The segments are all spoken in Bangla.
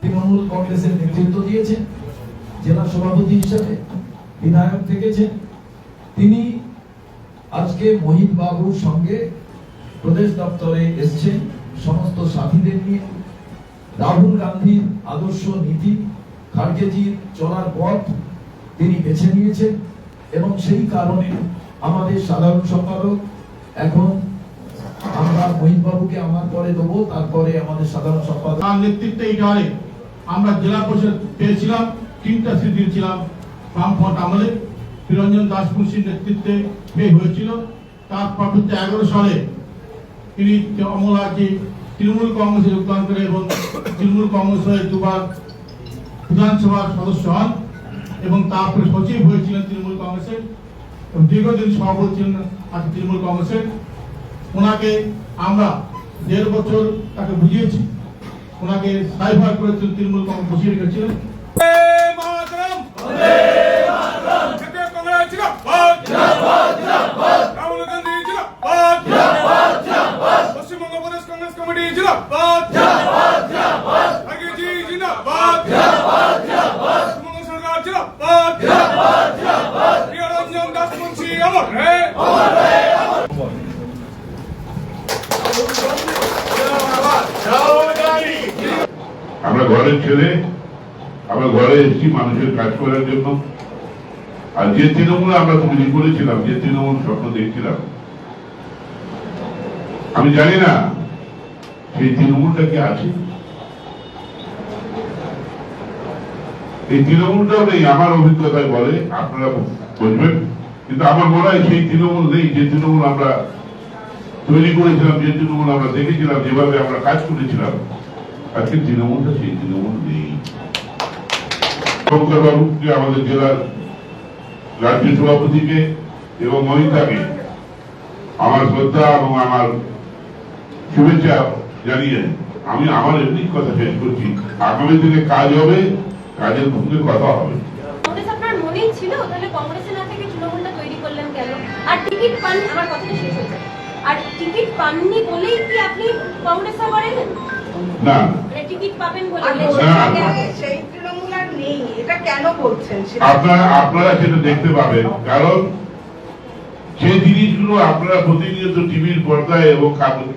তৃণমূল কংগ্রেসের নেতৃত্ব দিয়েছেন, জেলা সভাপতি হিসাবে বিধায়ক থেকেছেন। তিনি আজকে মোহিত বাবুর সঙ্গে প্রদেশ দপ্তরে এসছেন, সমস্ত সাথীদের নিয়ে। রাহুল গান্ধীর আদর্শ নীতি, খার্গেজির চলার পথ তিনি বেছে নিয়েছেন এবং সেই কারণে আমাদের সাধারণ সম্পাদক এখন আমরা মোহিত বাবুকে আমার পরে দেবো, তারপরে আমাদের সাধারণ সম্পাদক। নেতৃত্বে গানে আমরা জেলা পরিষদ পেয়েছিলাম, তিনটা সিট দিয়েছিলাম, বামফ্রন্ট আমলে। নিরঞ্জন দাস মুন্সির নেতৃত্বে পেয়ে হয়েছিল। তার হচ্ছে এগারো সালে তিনি অমলাজি তৃণমূল কংগ্রেসে যোগদান করে এবং তৃণমূল কংগ্রেস হয়ে দুবার বিধানসভার সদস্য হন এবং তারপরে সচিব হয়েছিলেন তৃণমূল কংগ্রেসের এবং দীর্ঘদিন সভাপতি ছিলেন আজকে তৃণমূল কংগ্রেসের। ওনাকে আমরা দেড় বছর তাকে বুঝিয়েছি। ওনাকে সাইবার করে তৃণমূল কংগ্রেস বসিয়ে রেখেছিলেন মাতরম! আমরা ঘরে ছেলে, আমরা ঘরে এসেছি মানুষের কাজ করার জন্য। আর যে তৃণমূল আমরা তৈরি করেছিলাম, যে তৃণমূল স্বপ্ন দেখছিলাম, আমি জানি না সেই তৃণমূলটা কি আছে। এই তৃণমূলটাও নেই, আমার অভিজ্ঞতায় বলে, আপনারা বুঝবেন। কিন্তু আমার মনে হয় সেই তৃণমূল নেই, যে তৃণমূল আমরা তৈরি করেছিলাম, যে তৃণমূল আমরা দেখেছিলাম, যেভাবে আমরা কাজ করেছিলাম। আজকে তৃণমূলটা সেই তৃণমূল নেই। শঙ্কর বাবুকে আমাদের জেলার রাজ্য সভাপতিকে এবং মহিতাকে আমার শ্রদ্ধা এবং আমার শুভেচ্ছা জানিয়ে আমি আমার এমনি কথা শেষ করছি। আগামী দিনে কাজ হবে, কাজের সঙ্গে কথা হবে। আর টিকিট পাননি বলেই কি আপনি কংগ্রেস আবার না। মানে আপনারা আপনারা সেটা দেখতে পাবেন। কারণ যে জিনিসগুলো আপনারা প্রতিনিয়ত টিভির পর্দায় এবং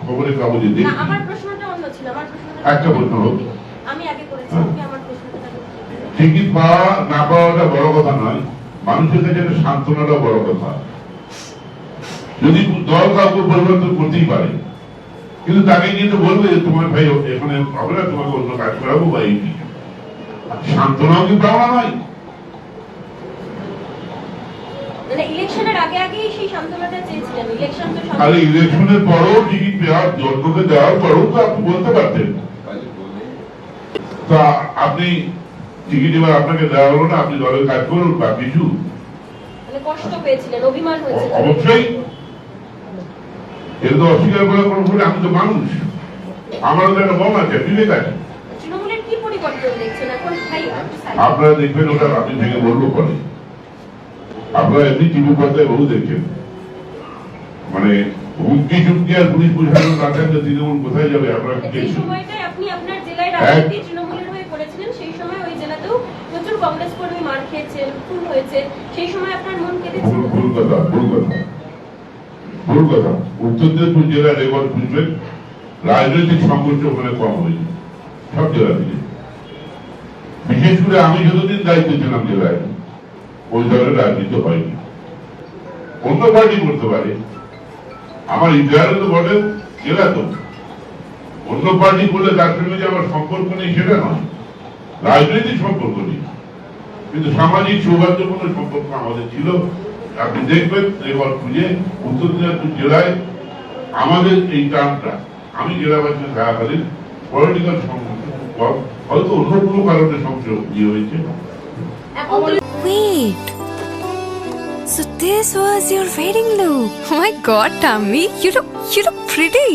খবরের কাগজে দেখছেন। আমার প্রশ্নটা অন্য ছিল। আমার প্রশ্নটা একটা প্রশ্ন হোক। আমি আগে করেছি হ্যাঁ। আমার প্রশ্নটা টিকিট পাওয়া না পাওয়াটা বড় কথা নয়। মানুষের কাছে একটা সান্ত্বনাটা বড় কথা। যদি দল কাউকে পরিবর্তন করতেই পারে কিন্তু তাকে গিয়ে তো বলবে যে তোমার ভাই এখানে হবে না তোমাকে অন্য কাজ করাবো বা এই সান্ত্বনাও কি পাওয়া নয়। মানে আর ইলেকশনের পরেও টিকিট দেওয়ার জন্মকে দেওয়ার পরেও তো আপনি বলতে পারতেন। তা আপনি টিকিট এবার আপনাকে দেওয়া হলো না আপনি দলের কাজ করুন বা কিছু। মানে কষ্ট পেয়েছিলেন অভিমান হয়েছিল। অবশ্যই। এটা তো অস্বীকার করা কোনো ভুল আমি তো মানুষ। আমারও তো একটা মন আছে বিবেক আছে আপনারা দেখবেন ওটা আমি থেকে বলব পরে। আপনারা এমনি টিভি পর্দায় বহু দেখছেন। মানে হুমকি চুমকি আর পুলিশ প্রশাসন না থাকলে তৃণমূল কোথায় যাবে? আপনারা আপনি আপনার জেলায় রাজনীতি তৃণমূলের হয়ে করেছিলেন সেই সময় ওই জেলাতেও প্রচুর কংগ্রেস কর্মী মার খেয়েছেন খুন হয়েছে সেই সময় আপনার মন ভুল কথা ভুল কথা। ভুল কথা, উত্তর দিনাজপুর রেকর্ড বুঝবেন রাজনৈতিক সংঘর্ষ ওখানে কম হয়েছে সব জেলা থেকে বিশেষ করে আমি যতদিন দায়িত্ব ছিলাম জেলায়, ওই ধরনের রাজনীতি হয়নি। অন্য পার্টি করতে পারে, আমার ইন্ডিয়ারে তো বটে জেলা তো। অন্য পার্টি তার সঙ্গে যে আমার সম্পর্ক নেই সেটা নয়, রাজনৈতিক সম্পর্ক নেই। কিন্তু সামাজিক সৌহার্দ্যপূর্ণ সম্পর্ক আমাদের ছিল আপনি দেখবেন এবার খুঁজে উত্তর দিনাজপুর জেলায় আমাদের এই টার্মটা আমি জেলাবাসী থাকাকালীন পলিটিক্যাল কম হয়তো অন্য কোনো কারণে সংযোগ ইয়ে হয়েছে Wait. So this was your wedding look. Oh my god, Tammy, you look you look pretty.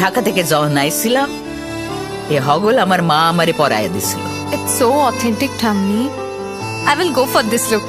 Dhaka থেকে যখন আইছিলাম এ হগল আমার মা আমারে পরায় দিছিল It's so authentic, Tammy. I will go for this look.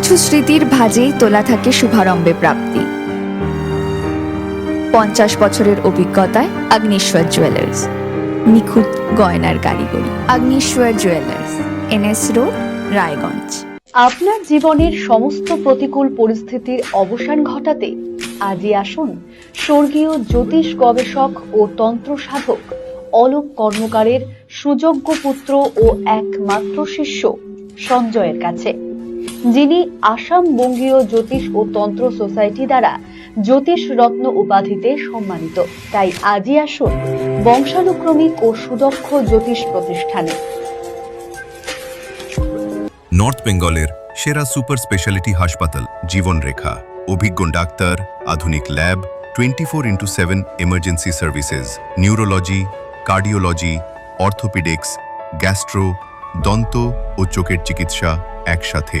কিছু স্মৃতির ভাজেই তোলা থাকে শুভারম্ভে প্রাপ্তি। পঞ্চাশ বছরের অভিজ্ঞতায় আগ্নেশ্বর জুয়েলার্স, নিখুঁত গয়নার কারিগরি, Agneshwar jewellers, NS road, Raiganj. আপনার জীবনের সমস্ত প্রতিকূল পরিস্থিতির অবসান ঘটাতে আজই আসুন স্বর্গীয় জ্যোতিষ গবেষক ও তন্ত্র সাধক অলোক কর্মকারের সুযোগ্য পুত্র ও একমাত্র শিষ্য সঞ্জয়ের কাছে। যিনি আসাম বঙ্গীয় জ্যোতিষ ও তন্ত্র সোসাইটি দ্বারা জ্যোতিষ রত্ন উপাধিতে সম্মানিত। তাই আজই আসুন বংশানুক্রমিক ও সুদক্ষ জ্যোতিষ প্রতিষ্ঠানে। নর্থ বেঙ্গলের সেরা সুপার স্পেশালিটি হাসপাতাল জীবনরেখা অভিজ্ঞ ডাক্তার, আধুনিক lab, twenty four into seven emergency services, neurology, cardiology, orthopaedics, gastro, দন্ত ও চোখের চিকিৎসা একসাথে।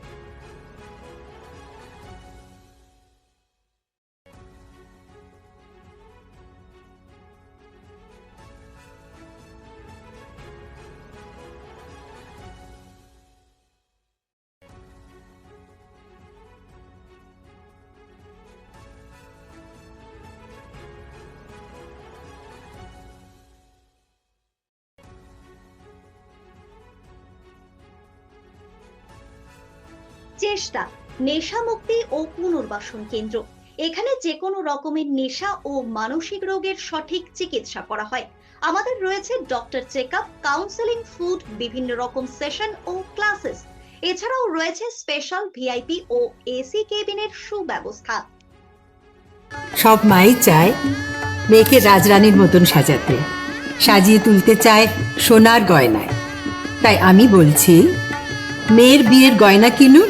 চেষ্টা নেশা মুক্তি ও পুনর্বাসন কেন্দ্র। এখানে যে কোনো রকমের নেশা ও মানসিক রোগের সঠিক চিকিৎসা করা হয়। আমাদের রয়েছে doctor check up counselling food বিভিন্ন রকম সেশন ও ক্লাসেস এছাড়াও রয়েছে স্পেশাল ভিআইপি ও এসি কেবিনের সুব্যবস্থা। সব মাই চায় মেয়েকে রাজরানীর মতন সাজাতে। সাজিয়ে তুলতে চায় সোনার গয়নায়। তাই আমি বলছি, মেয়ের বিয়ের গয়না কিনুন